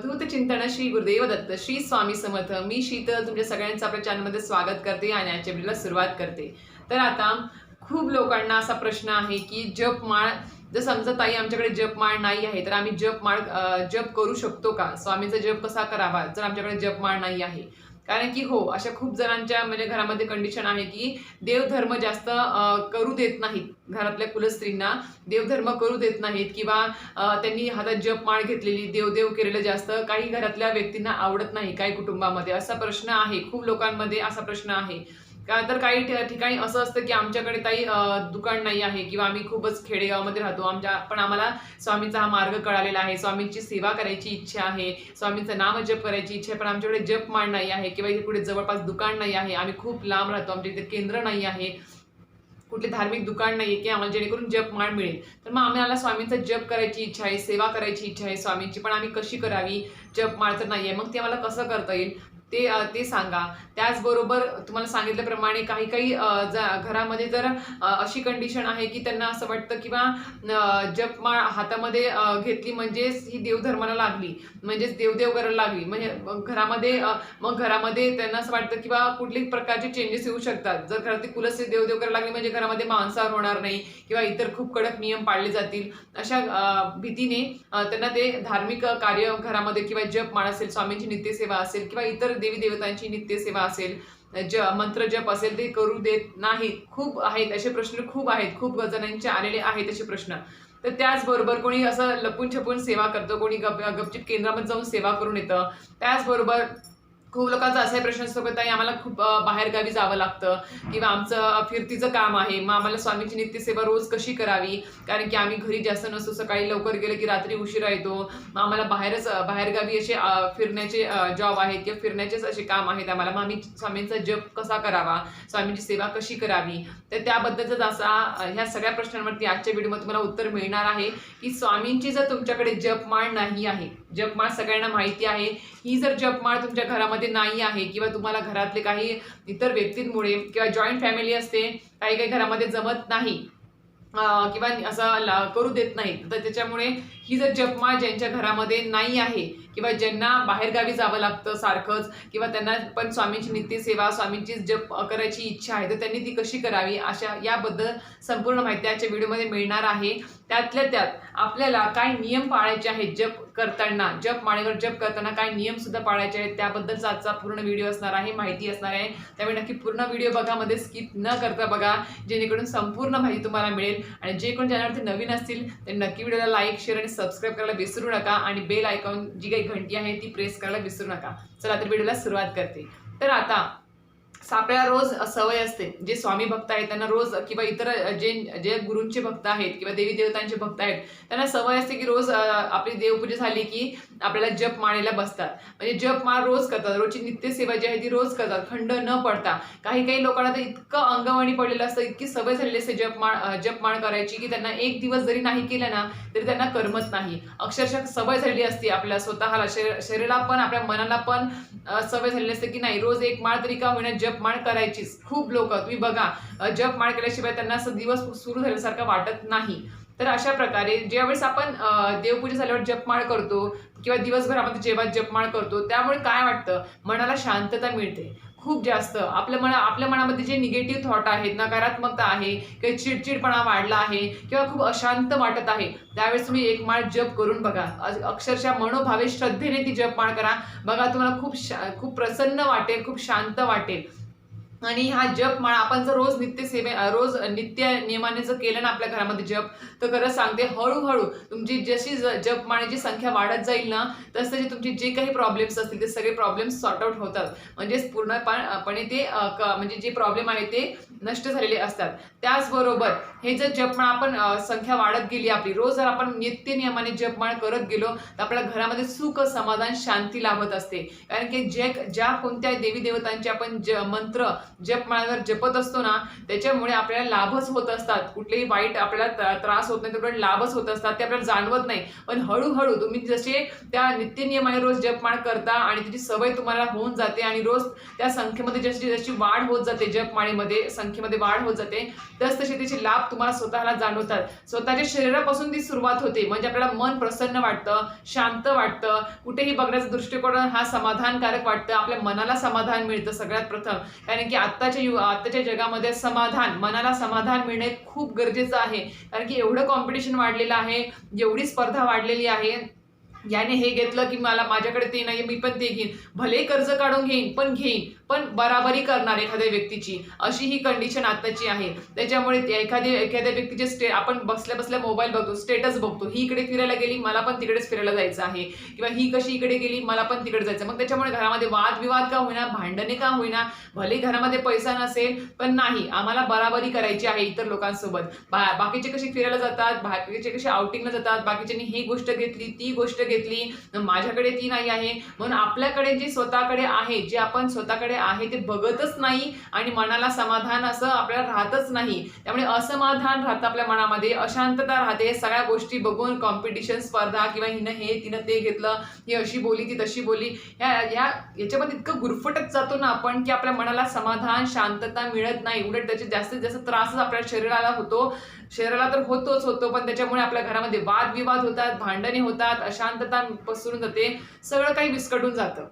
अवधूत चिंतन श्री गुरुदेव दत्त श्री स्वामी समर्थ. मी शीतल तुमच्या सगळ्यांचं आपल्या चॅनलमध्ये स्वागत करते आणि आजच्या व्हिडिओला सुरुवात करते. तर आता खूप लोकांना असा प्रश्न आहे की जपमाळ जर समजा ताई आमच्याकडे जपमाळ नाही आहे तर आम्ही जपमाळ माळ जप करू शकतो का? स्वामीचा जप कसा करावा? जर आमच्याकडे जपमाळ नाही आहे कारण की हो अशा खूप जणांच्या म्हणजे घरामध्ये कंडिशन आहे की देवधर्म जास्त करू देत नाहीत. घरातल्या कुलस्त्रींना देवधर्म करू देत नाहीत किंवा त्यांनी हातात जप माळ घेतलेली देवदेव केलेलं जास्त काही घरातल्या व्यक्तींना आवडत नाही काही कुटुंबामध्ये. असा प्रश्न आहे. खूप लोकांमध्ये असा प्रश्न आहे. तर काही ठि- ठिकाणी असं असतं की आमच्याकडे काही दुकान नाही आहे किंवा आम्ही खूपच खेडेगावामध्ये राहतो. आमच्या पण आम्हाला स्वामीचा हा मार्ग कळालेला आहे. स्वामींची सेवा करायची इच्छा आहे. स्वामींचं नाम जप करायची इच्छा आहे. पण आमच्याकडे जपमाळ नाही आहे किंवा इथे कुठे जवळपास दुकान नाही आहे. आम्ही खूप लांब राहतो. आमच्या इथे केंद्र नाही आहे. कुठले धार्मिक दुकान नाही आहे की आम्हाला जेणेकरून जपमाळ मिळेल. तर मग आम्हाला स्वामींचा जप करायची इच्छा आहे. सेवा करायची इच्छा आहे स्वामींची. पण आम्ही कशी करावी? जपमाळ तर नाही आहे. मग ते आम्हाला कसं करता येईल? ते ते सांगा. त्याचबरोबर तुम्हाला सांगितल्याप्रमाणे काही काही जा- घरामध्ये जर अशी कंडिशन आहे की त्यांना असं वाटतं किंवा अ, जपमाळ हातामध्ये घेतली म्हणजेच ही देवधर्माला लागली म्हणजेच देवदेव करायला लागली. म्हणजे घरामध्ये मग घरामध्ये त्यांना असं वाटतं किंवा कुठल्याही प्रकारचे चेंजेस येऊ शकतात. जर घरातील कुलस्त्री देवदेव करायला लागली म्हणजे घरामध्ये मांसाहार होणार नाही किंवा इतर खूप कडक नियम पाळले जातील. अशा भीतीने त्यांना ते धार्मिक कार्य घरामध्ये किंवा जपमाळ असेल स्वामींची नित्यसेवा असेल किंवा इतर देवी देवतांची नित्यसेवा असेल ज मंत्र जप असेल ते करू देत नाहीत. खूप आहेत असे प्रश्न खूप आहेत. खूप जणांचे आलेले आहेत असे प्रश्न. तर त्याचबरोबर कोणी असं लपून छपून सेवा करतं कोणी गप गपचिप केंद्रामध्ये जाऊन सेवा करून येतं. त्याचबरोबर खूप लोकांचा असाही प्रश्न असतो की ताई आम्हाला खूप बाहेरगावी जावं लागतं किंवा आमचं फिरतीचं काम आहे. मग आम्हाला स्वामीची नित्यसेवा रोज कशी करावी? कारण की आम्ही घरी जास्त नसतो सकाळी लवकर गेलं की रात्री उशिरा येतो. मग आम्हाला बाहेरच बाहेरगावी असे फिरण्याचे जॉब आहेत किंवा फिरण्याचेच असे काम आहेत आम्हाला. मग आम्ही स्वामींचा जप कसा करावा? स्वामींची सेवा कशी करावी? तर त्याबद्दलचा असा ह्या सगळ्या प्रश्नांवरती आजच्या व्हिडिओमध्ये तुम्हाला उत्तर मिळणार आहे की स्वामींची जर तुमच्याकडे जपमाळ नाही आहे जपमाळ सगळ्यांना माहिती आहे ही जर जपमाळ तुमच्या घरामध्ये नाही आहे किंवा तुम्हाला घरातले काही इतर व्यक्तींमुळे किंवा जॉईंट फॅमिली असते काही काही घरामध्ये जमत नाही किंवा असं ला- करू देत नाहीत तर त्याच्यामुळे ही जर जपमाळ ज्यांच्या घरामध्ये नाही आहे किंवा ज्यांना बाहेरगावी जावं लागतं सारखंच किंवा त्यांना पण स्वामींची नित्यसेवा स्वामींची जप करायची इच्छा आहे तर त्यांनी ती कशी करावी? अशा याबद्दल संपूर्ण माहिती आजच्या व्हिडिओमध्ये मिळणार आहे. त्यातल्या त्यात आपल्याला काय नियम पाळायचे आहेत जप करताना जप माळेवर जप करताना काय नियम सुद्धा पाळायचे आहेत? त्याबद्दलचा आजचा पूर्ण व्हिडिओ असणार आहे माहिती असणार आहे. त्यामुळे नक्की पूर्ण व्हिडिओ बघा मध्ये स्किप न करता बघा जेणेकरून संपूर्ण माहिती तुम्हाला मिळेल. आणि जे कोण चॅनलवरती नवीन असतील ते नक्की व्हिडिओला लाईक शेअर आणि सबस्क्राईब करायला विसरू नका. आणि बेल आयकॉन जी काही घंटी आहे ती प्रेस करायला विसरू नका. चला तर व्हिडिओला सुरुवात करते. तर आता आपल्याला रोज सवय असते. जे स्वामी भक्त आहेत त्यांना रोज किंवा इतर जे जे गुरूंचे भक्त आहेत किंवा देवी देवतांचे भक्त आहेत त्यांना सवय असते की रोज आपली देवपूजा झाली की आपल्याला जप माळेला बसतात. म्हणजे जप माळ रोज करतात. रोजची नित्यसेवा जी आहे ती रोज करतात. खंड न पडता. काही काही लोकांना तर इतकं अंगवणी पडलेलं असतं. इतकी सवय झालेली असते जपमाळ अं, जपमाळ करायची की त्यांना एक दिवस जरी नाही केलं ना तरी त्यांना करमत नाही. अक्षरशः सवय झालेली असते आपल्या स्वतःला. शरीर शरीराला पण आपल्या मनाला पण सवय झालेली असते की नाही रोज एक माळ तरी का होईना जपमाळ करायचीच. खूप लोक. तुम्ही बघा जप जपमाळ केल्याशिवाय त्यांना असं दिवस सुरू झाल्यासारखं वाटत नाही. तर अशा प्रकारे ज्यावेळेस आपण देवपूजा झाल्यावर जपमाळ करतो किंवा दिवसभरामध्ये जेव्हा जपमाळ करतो त्यामुळे काय वाटतं? मनाला शांतता मिळते. खूप जास्त. आपल्या मना आपल्या मनामध्ये जे निगेटिव्ह थॉट आहेत नकारात्मकता आहे किंवा चिडचिडपणा वाढला आहे किंवा खूप अशांत वाटत आहे त्यावेळेस तुम्ही एक माळ जप करून बघा. अक्षरशः मनोभावे श्रद्धेने ती जपमाळ करा. बघा तुम्हाला खूप शा खूप प्रसन्न वाटेल खूप शांत वाटेल. आणि हा जप माळ आपण जर रोज नित्य सेवे रोज नित्य नियमाने जर केलं ना आपल्या घरामध्ये जप तर खरं सांगते हळूहळू तुमची जशी ज- जप माण्याची संख्या वाढत जाईल ना तसं जे तुमचे जे काही प्रॉब्लेम्स असतील ते सगळे प्रॉब्लेम्स सॉर्ट आउट होतात. म्हणजेच पूर्णपणे ते क- म्हणजे जे प्रॉब्लेम आहे ते नष्ट झालेले असतात. त्याचबरोबर हे जर जपमाळ आपण संख्या वाढत गेली आपली रोज जर आपण नित्य नियमाने जपमाळ करत गेलो तर आपल्या घरामध्ये सुख समाधान शांती लाभत असते. कारण की जे ज्या कोणत्या देवी देवतांचे आपण ज मंत्र जपमाळावर जपत असतो ना त्याच्यामुळे आपल्याला लाभच होत असतात. कुठलेही वाईट आपल्याला त्रास होत नाही तर लाभच होत असतात ते आपल्याला जाणवत नाही. पण हळूहळू तुम्ही जसे त्या नित्यनियमाने रोज जपमाळ करता आणि त्याची सवय तुम्हाला होऊन जाते आणि रोज त्या संख्येमध्ये जशी जशी वाढ होत जाते जपमाळीमध्ये संख्येमध्ये वाढ होत जाते तस तसे त्याचे लाभ तुम्हाला स्वतःला जाणवतात. स्वतःच्या शरीरापासून ती सुरुवात होते. म्हणजे आपल्याला मन प्रसन्न वाटतं शांत वाटतं कुठेही बघण्याचा दृष्टिकोन हा समाधानकारक वाटतं आपल्या मनाला समाधान मिळतं सगळ्यात प्रथम. कारण की आत्ताच्या यु आत्ताच्या जगामध्ये समाधान मनाला समाधान मिळणे खूप गरजेचं आहे. कारण की एवढं कॉम्पिटिशन वाढलेलं आहे एवढी स्पर्धा वाढलेली आहे याने हे घेतलं की मला माझ्याकडे ते नाही मी पण ते घेईन. भले कर्ज काढून घेईन पण घेईन. पण बराबरी करणार एखाद्या व्यक्तीची. अशी ही कंडिशन आताची आहे. त्याच्यामुळे ते एखादी एखाद्या व्यक्तीचे स्टे आपण बसल्या बसल्या मोबाईल बघतो स्टेटस बघतो. ही इकडे फिरायला गेली मला पण तिकडेच फिरायला जायचं आहे. किंवा ही कशी इकडे गेली मला पण तिकडे जायचं मग त्याच्यामुळे घरामध्ये वादविवाद का होईना भांडणे का होईना? भले घरामध्ये पैसा नसेल पण नाही. आम्हाला बराबरी करायची आहे इतर लोकांसोबत. बा बाकीचे कसे फिरायला जातात बाकीचे कसे आउटिंगला जातात बाकीच्यांनी ही गोष्ट घेतली ती गोष्ट घेतली माझ्याकडे ती नाही आहे. म्हणून आपल्याकडे जे स्वतःकडे आहे जे आपण स्वतःकडे आहे ते बघतच नाही आणि मनाला समाधान असं आपल्याला राहतच नाही. त्यामुळे असमाधान राहतं आपल्या मनामध्ये अशांतता राहते. सगळ्या गोष्टी बघून कॉम्पिटिशन स्पर्धा किंवा हिनं हे तिनं ते घेतलं ही अशी बोली ती तशी बोली ह्या या याच्यामध्ये इतकं गुरफटत जातो ना आपण की आपल्या मनाला समाधान शांतता मिळत नाही. उलट त्याचे जास्तीत जास्त त्रासच आपल्या शरीराला होतो. शरीराला तर होतोच होतो पण त्याच्यामुळे आपल्या घरामध्ये वादविवाद होतात भांडणे होतात अशांतता पसरून जाते सगळं काही विस्कटून जातं.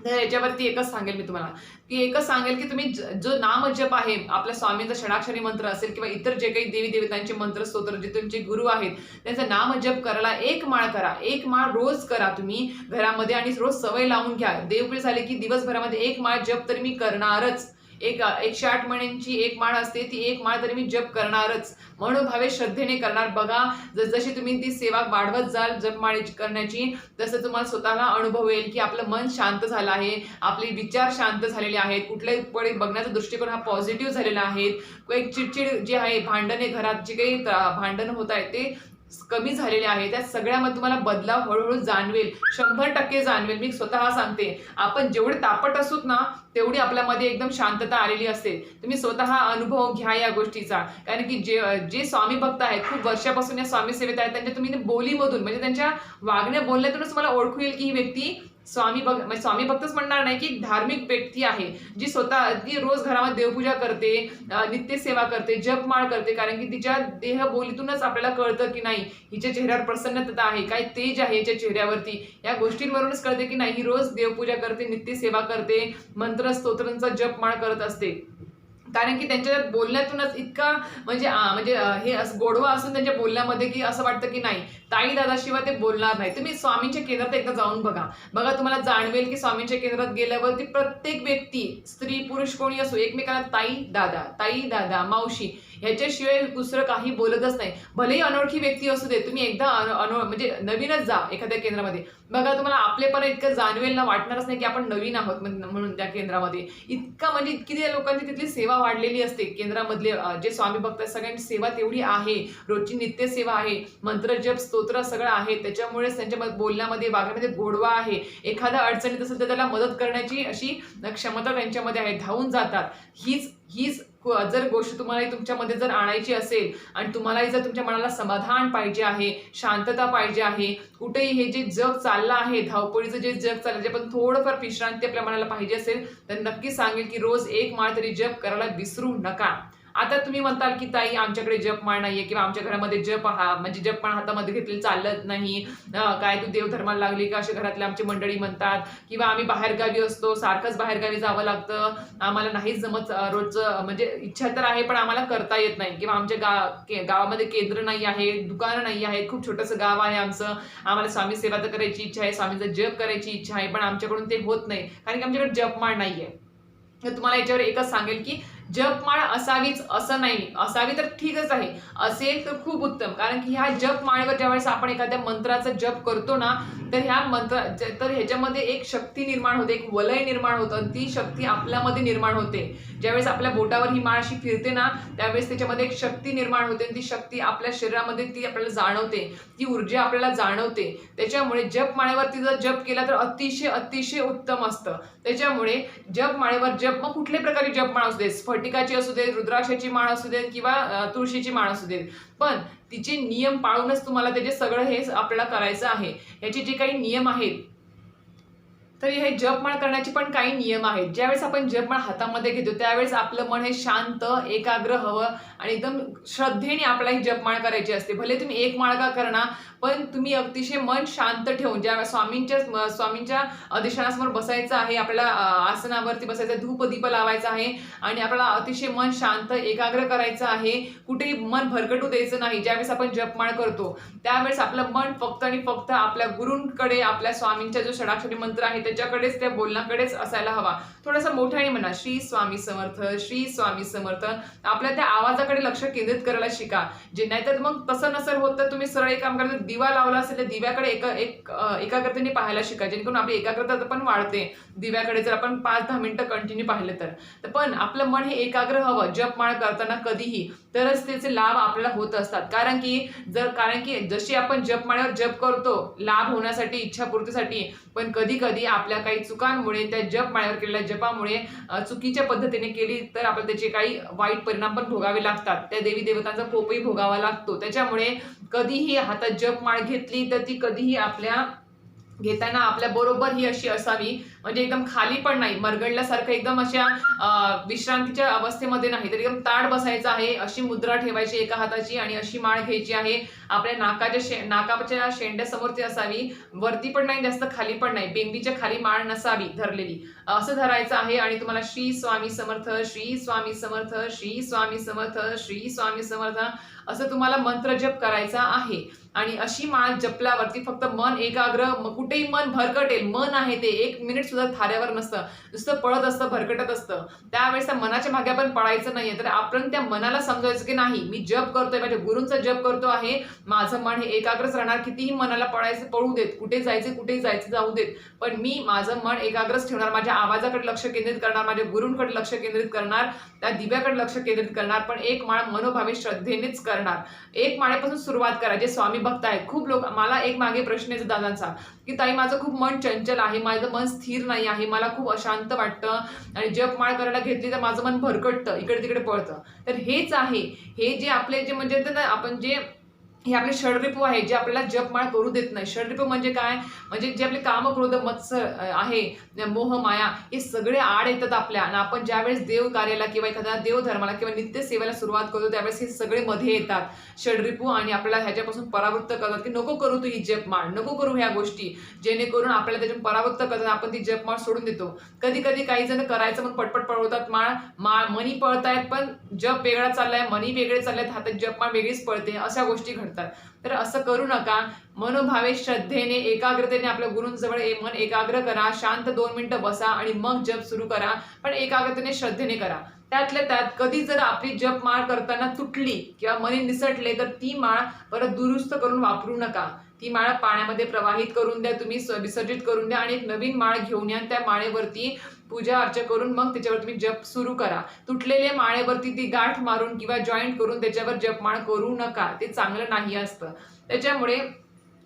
तर याच्यावरती एकच सांगेल मी तुम्हाला की एकच सांगेल की तुम्ही जो नामजप आहे आपल्या स्वामींचा षडाक्षरी मंत्र असेल किंवा इतर जे काही देवी देवतांचे मंत्र स्तोत्र जे तुमचे गुरु आहेत त्यांचा नामजप करायला एक माळ करा एक माळ रोज करा तुम्ही घरामध्ये आणि रोज सवय लावून घ्या. देवपूजा झाली की दिवसभरामध्ये एक माळ जप तरी मी करणारच. एक एकशे आठ महिन्यांची एक माळ असते ती एक माळ तरी मी जप करणारच. म्हणून भावे श्रद्धेने करणार. बघा जसजशी तुम्ही ती सेवा वाढवत जाल जपमाळी करण्याची तसं तुम्हाला स्वतःला अनुभव येईल की आपलं मन शांत झालं आहे आपले विचार शांत झालेले आहेत कुठल्याही पडे बघण्याचा दृष्टिकोन हा पॉझिटिव्ह झालेला आहे. एक चिडचिड जे आहे भांडणे घरात जे काही भांडण भांडणं होत आहेत ते कमी झालेले आहे. त्या सगळ्यामध्ये तुम्हाला बदलाव हळूहळू जाणवेल. शंभर टक्के जाणवेल. मी स्वतः सांगते. आपण जेवढे तापट असूत ना तेवढी आपल्यामध्ये एकदम शांतता आलेली असते. तुम्ही स्वतः अनुभव घ्या या गोष्टीचा. कारण की जे जे स्वामी भक्त आहेत खूप वर्षापासून या स्वामी सेवेत आहेत त्यांच्या तुम्ही बोलीमधून म्हणजे त्यांच्या वागण्या बोलण्यातूनच मला ओळखू येईल की ही व्यक्ती स्वामी भक्त म्हणजे स्वामी भक्तच म्हणणार नाही की धार्मिक व्यक्ती आहे जी स्वतः ती रोज घरामध्ये देवपूजा करते नित्यसेवा करते जपमाळ करते कारण की तिच्या देह बोलीतूनच आपल्याला कळतं की नाही हिच्या चेहऱ्यावर प्रसन्नता आहे काय तेज आहे हिच्या चेहऱ्यावरती. या गोष्टींवरूनच कळते की नाही ही रोज देवपूजा करते नित्यसेवा करते मंत्र स्तोत्रांचा जपमाळ करत असते. कारण की त्यांच्या बोलण्यातूनच इतका म्हणजे म्हणजे हे असं गोडवा असून त्यांच्या बोलण्यामध्ये की असं वाटतं की नाही ताई दादाशिवाय ते बोलणार नाही. तुम्ही स्वामींच्या केंद्रात एकदा जाऊन बघा. बघा तुम्हाला जाणवेल की स्वामींच्या केंद्रात गेल्यावरती प्रत्येक व्यक्ती स्त्री पुरुष कोणी असो एकमेकांना ताई दादा ताई दादा मावशी ह्याच्याशिवाय दुसरं काही बोलतच नाही. भलेही अनोळखी व्यक्ती असू दे तुम्ही एकदा अनो म्हणजे नवीनच जा एखाद्या केंद्रामध्ये. बघा तुम्हाला आपलेपणा इतकं जाणवेल ना वाटणारच नाही की आपण नवीन आहोत म्हणून त्या केंद्रामध्ये. इतका म्हणजे इतकी त्या लोकांची तिथली सेवा वाढलेली असते. केंद्रामधले जे स्वामी भक्त सगळ्यांची सेवा तेवढी आहे. रोजची नित्य सेवा आहे. मंत्र जप स्तोत्र सगळं आहे. त्याच्यामुळेच त्यांच्या बोलण्यामध्ये वागण्यामध्ये गोडवा आहे. एखाद्या अडचणीत असेल तर त्याला मदत करण्याची अशी क्षमता त्यांच्यामध्ये आहे. धावून जातात. हीच हीच जर गोष्ट तुम्हाला तुमच्यामध्ये जर आणायची असेल आणि तुम्हालाही जर तुमच्या मनाला समाधान पाहिजे आहे शांतता पाहिजे आहे कुठेही हे जे जग चाललं आहे धावपळीचं जे जग चाललं जे पण थोडंफार विश्रांती आपल्या मनाला पाहिजे असेल तर नक्की सांगेल की रोज एक माळ तरी जप करायला विसरू नका. आता तुम्ही म्हणताल की ताई आमच्याकडे जपमाळ नाहीये किंवा आमच्या घरामध्ये जप हा म्हणजे जपमाळ हातामध्ये घेतले चालत नाही. काय तू देवधर्माला लागली का? असे घरातले आमची मंडळी म्हणतात. किंवा आम्ही बाहेरगावी असतो सारखंच बाहेरगावी जावं लागतं. आम्हाला नाहीच जमत रोजचं म्हणजे इच्छा तर आहे पण आम्हाला करता येत नाही. किंवा आमच्या गा गावामध्ये केंद्र नाही आहे दुकानं नाही आहे खूप छोटंसं गाव आहे आमचं. आम्हाला स्वामी सेवा तर करायची इच्छा आहे स्वामीचा जप करायची इच्छा आहे पण आमच्याकडून ते होत नाही. कारण की आमच्याकडे जपमाळ नाहीये. तर तुम्हाला याच्यावर एकच सांगेल की जपमाळ असावीच असं नाही. असावी तर ठीकच आहे. असेल तर खूप उत्तम. कारण की ह्या जपमाळेवर ज्यावेळेस आपण एखाद्या मंत्राचा जप करतो ना तर ह्या मंत्र तर ह्याच्यामध्ये एक शक्ती निर्माण होते एक वलय निर्माण होतं ती शक्ती आपल्यामध्ये निर्माण होते. ज्यावेळेस आपल्या बोटावर ही माळ अशी फिरते ना त्यावेळेस त्याच्यामध्ये एक शक्ती निर्माण होते ती शक्ती आपल्या शरीरामध्ये ती आपल्याला जाणवते. ती ऊर्जा आपल्याला जाणवते. त्याच्यामुळे जप माळेवरती जर जप केला तर अतिशय अतिशय उत्तम असतं. त्याच्यामुळे जप माळेवर जप मग कुठल्याही प्रकारे जप माळ असू दे स्फटिकाची असू दे रुद्राक्षाची माळ असू दे किंवा तुळशीची माळ असू देत. पण तिचे नियम पाळूनच तुम्हाला त्याचे सगळं हे आपल्याला करायचं आहे. याचे जे काही नियम आहेत तर हे जपमाळ करण्याचे पण काही नियम आहेत. ज्यावेळेस आपण जपमाळ हातामध्ये घेतो त्यावेळेस आपलं मन हे शांत एकाग्र हवं आणि एकदम श्रद्धेने आपल्याला ही जपमाळ करायची असते. भले तुम्ही एक माळ का करणार पण तुम्ही अतिशय मन शांत ठेवून ज्या स्वामींच्या स्वामींच्या अधिष्ठानासमोर बसायचं आहे आपल्याला आसनावरती बसायचं आहे, धूप दीप लावायचा आहे आणि आपल्याला अतिशय मन शांत एकाग्र करायचं आहे कुठेही मन भरकटू द्यायचं नाही ज्यावेळेस आपण जपमाळ करतो त्यावेळेस आपलं मन फक्त आणि फक्त आपल्या गुरूंकडे आपल्या स्वामींचा जो षडाक्षरी मंत्र आहे त्याच्याकडेच त्या बोलण्याकडेच असायला हवा. थोडासा मोठ्याने म्हणा श्री स्वामी समर्थ श्री स्वामी समर्थ आपल्या त्या आवाजाकडे लक्ष केंद्रित करायला शिका. जे नाहीतर मग तसं नसेल होत तर तुम्ही सरळ एक काम करता दिवा लावला असेल तर दिव्याकडे एका एक एकाग्रतेने पाहायला शिका. जेणेकरून आपली एकाग्रता पण वाढते दिव्याकडे. जर आपण पाच दहा मिनटं कंटिन्यू पाहिलं तर. पण आपलं मन हे एकाग्र हवं जपमाळ करताना कधीही. तरच त्याचे लाभ आपल्याला होत असतात. कारण की जर कारण की जशी आपण जपमाळ्यावर जप करतो लाभ होण्यासाठी इच्छापूर्तीसाठी पण कधी कधी आपल्या काही चुकांमुळे त्या जपमाळ्यावर केलेल्या जपामुळे चुकीच्या पद्धतीने केली तर आपल्याला त्याचे काही वाईट परिणाम पण भोगावे लागतात. त्या देवी देवतांचा कोपही भोगावा लागतो. त्याच्यामुळे कधीही हातात जपमाळ घेतली तर ती कधीही आपल्या घेताना आपल्या बरोबर ही अशी असावी. म्हणजे एकदम खाली पण नाही मरगडल्यासारखं एकदम अशा विश्रांतीच्या अवस्थेमध्ये नाही तर एकदम ताड बसायचं आहे अशी मुद्रा ठेवायची एका हाताची आणि अशी माळ घ्यायची आहे. आपल्या नाकाच्या शे नाकाच्या शेंड्यासमोर ती असावी वरती पण नाही जास्त खाली पण नाही बेंबीच्या खाली माळ नसावी धरलेली. असं धरायचं आहे आणि तुम्हाला श्री स्वामी समर्थ श्री स्वामी समर्थ श्री स्वामी समर्थ श्री स्वामी समर्थ असं तुम्हाला मंत्र जप करायचा आहे. आणि अशी माळ जपल्यावरती फक्त मन एकाग्र कुठेही मन भरकटेल मन आहे ते एक मिनिट सुद्धा थाऱ्यावर नसतं. नुसतं पळत असतं भरकटत असतं. त्यावेळेस त्या मनाच्या मागे आपण पळायचं नाहीये. तर आपण त्या मनाला समजायचं की नाही मी जप करतोय माझ्या गुरूंचा जप करतो आहे. माझं मन हे एकाग्रच राहणार कितीही मनाला पळायचं पळू देत. कुठे जायचे कुठे जायचं जाऊ देत. पण मी माझं मन एकाग्रच ठेवणार माझ्या आवाजाकडे लक्ष केंद्रित करणार माझ्या गुरूंकडे लक्ष केंद्रित करणार त्या दिव्याकडे लक्ष केंद्रित करणार पण एक माळ मनोभावे श्रद्धेनेच करणार. एक माळेपासून सुरुवात करा जे स्वामी भक्त आहेत. खूप लोक मला एक मागे प्रश्न येतो दादांचा की ताई माझं खूप मन चंचल आहे माझं मन स्थिर नाही आहे. मला खूप अशांत वाटतं. आणि जप माळ करायला घेतली तर माझं मन भरकटतं. इकडे तिकडे पळतं. तर हेच आहे. हे जे आपले जे म्हणजे ते आपण जे हे आपले षडरिपू आहे जे आपल्याला जपमाळ करू देत नाही. षडरिपू म्हणजे काय? म्हणजे जे आपले कामक्रोध मत्सर आहे मोह माया हे सगळे आड येतात आपल्या. आणि आपण ज्यावेळेस देव कार्याला किंवा एखाद्या देवधर्माला किंवा नित्य सेवेला सुरुवात करतो त्यावेळेस हे सगळे मध्ये येतात. षडरिपू आणि आपल्याला ह्याच्यापासून परावृत्त करतात की नको करू तू ही जपमाळ नको करू ह्या गोष्टी. जेणेकरून आपल्याला त्याच्यातून परावृत्त करतात आपण ती जपमाळ सोडून देतो. कधी कधी काही जण करायचं म्हणून पटपट पळवतात माळ माळ मनी पळतायत पण जप वेगळा चाललाय मनी वेगळे चाललेत हातात जपमाळ वेगळीच पळते अशा गोष्टी घडतात. तर असं करू नका. मनोभावे श्रद्धेने एकाग्रतेने आपल्या गुरूंजवळ ए- मन एकाग्र करा. शांत दोन मिनटं बसा आणि मग जप सुरू करा. पण एकाग्रतेने श्रद्धेने करा. त्यातल्या त्यात कधी जर आपली जप माळ करताना तुटली किंवा मनी निसटले तर ती माळ परत दुरुस्त करून वापरू नका. ती माळ पाण्यामध्ये प्रवाहित करून द्या. तुम्ही विसर्जित करून द्या आणि एक नवीन माळ घेऊन या त्या माळेवरती पूजा अर्चा करून मग त्याच्यावर तुम्ही जप सुरू करा. तुटलेल्या माळेवरती ती गाठ मारून किंवा जॉईंट करून त्याच्यावर जपमाळ करू नका. ते चांगलं नाही असतं. त्याच्यामुळे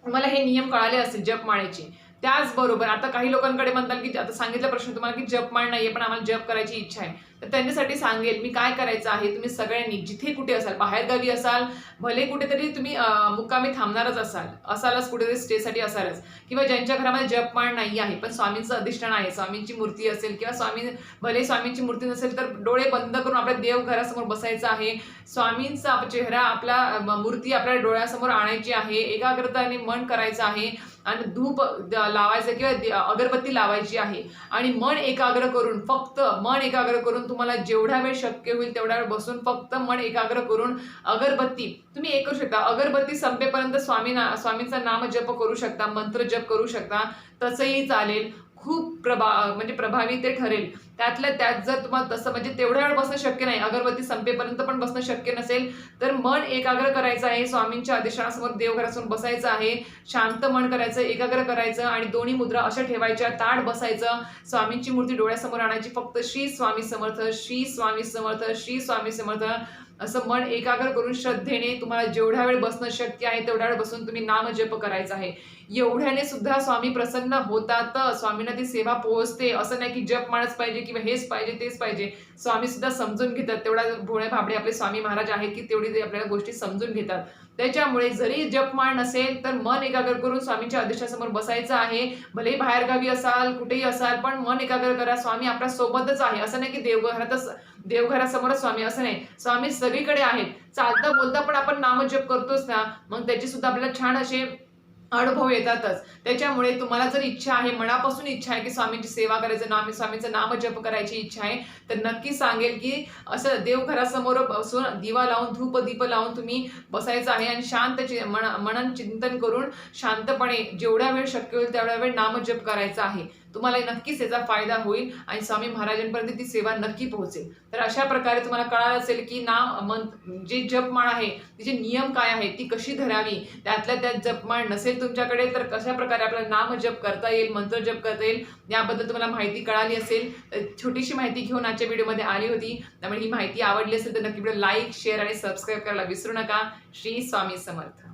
मला हे नियम कळाले असतील जपमाळेचे. त्याचबरोबर आता काही लोकांकडे म्हणतात की आता सांगितलं प्रश्न तुम्हाला की जपमाळ नाहीये पण आम्हाला जप करायची इच्छा आहे. त्यांच्यासाठी सांगेल मी काय करायचं आहे? तुम्ही सगळ्यांनी जिथे कुठे असाल बाहेरगावी असाल भले कुठेतरी तुम्ही मुक्कामी थांबणारच असाल असालच कुठेतरी स्टेसाठी असालच. किंवा ज्यांच्या घरामध्ये जपमाण नाही आहे पण स्वामींचं अधिष्ठान आहे स्वामींची मूर्ती असेल किंवा स्वामी भले स्वामींची मूर्ती नसेल तर डोळे बंद करून आपल्या देव घरासमोर बसायचं आहे. स्वामींचा आप- चेहरा आपला मूर्ती आपल्या डोळ्यासमोर आणायची आहे एकाग्रताने मन करायचं आहे आणि धूप द- लावायचं किंवा अगरबत्ती लावायची आहे. आणि मन एकाग्र करून फक्त मन एकाग्र करून तुम्हाला जेवढा वेळ शक्य होईल तेवढा वेळ बसून फक्त मन एकाग्र करून अगरबत्ती. तुम्ही हे करू शकता. अगरबत्ती संपेपर्यंत स्वामी ना स्वामींचा नाम जप करू शकता मंत्र जप करू शकता. तसंही चालेल. प्रभा म्हणजे प्रभावी ते ठरेल. त्यातल्या त्यात जर तुम्हाला तसं म्हणजे तेवढ्या वेळ बसणं शक्य नाही. अगरबत्ती संपेपर्यंत पण बसणं शक्य नसेल तर मन एकाग्र करायचं आहे. स्वामींच्या आदेशासमोर देवघरासमोर बसायचं आहे. शांत मन करायचं एकाग्र करायचं आणि दोन्ही मुद्रा अशा ठेवायच्या. ताट बसायचं. स्वामींची मूर्ती डोळ्यासमोर आणायची. फक्त श्री स्वामी समर्थ श्री स्वामी समर्थ श्री स्वामी समर्थ. असं मन एकाग्र करून श्रद्धेने तुम्हाला जेवढ्या वेळ बसणं शक्य आहे तेवढ्या वेळ बसून तुम्ही नामजप करायचा आहे. एवढ्याने सुद्धा स्वामी प्रसन्न होतात. स्वामींना ती सेवा पोहोचते. असं नाही की जप माणस पाहिजे किंवा हेच पाहिजे तेच पाहिजे. स्वामी सुद्धा समजून घेतात. तेवढा भोळे भाबडे आपले स्वामी महाराज आहेत की तेवढी ते आपल्याला गोष्टी समजून घेतात. त्याच्यामुळे जरी जपमाळ नसेल तर मन एकाग्र करून स्वामींच्या आदेशासमोर बसायचं आहे. भलेही बाहेरगावी असाल कुठेही असाल पण मन एकाग्र करा. स्वामी आपल्या सोबतच आहे. असं नाही की देवघरातच देवघरासमोरच स्वामी असं नाही. स्वामी सगळीकडे आहेत. चालता बोलता पण आपण नामजप करतोच ना. मग त्याची सुद्धा आपल्याला छान असे अनुभव येतातच. त्याच्यामुळे तुम्हाला जर इच्छा आहे मनापासून इच्छा आहे की स्वामींची सेवा करायचं नाम स्वामींचं नामजप करायची इच्छा आहे तर नक्की सांगेल की असं देवघरासमोर बसून दिवा लावून धूप दीप लावून तुम्ही बसायचं आहे आणि शांत चि- मन मनन चिंतन करून शांतपणे जेवढ्या वेळ शक्य होईल तेवढ्या वेळ नामजप करायचा आहे. तुम्हाला नक्कीच याचा फायदा होईल आणि स्वामी महाराजांपर्यंत ती सेवा नक्की पोहोचेल. तर अशा प्रकारे तुम्हाला कळालं असेल की नाम मन जे जपमाळ आहे तिचे नियम काय आहे ती कशी धरावी? त्यातल्या त्यात जपमाळ नसेल तुमच्याकडे तर कशा प्रकारे आपला नाम जप करता येईल मंत्र जप करता येईल याबद्दल तुम्हाला माहिती कळाली असेल. तर छोटीशी माहिती घेऊन आजच्या व्हिडिओमध्ये आली होती. त्यामुळे ही माहिती आवडली असेल तर नक्की व्हिडिओ लाईक शेअर आणि सबस्क्राईब करायला विसरू नका. श्री स्वामी समर्थ.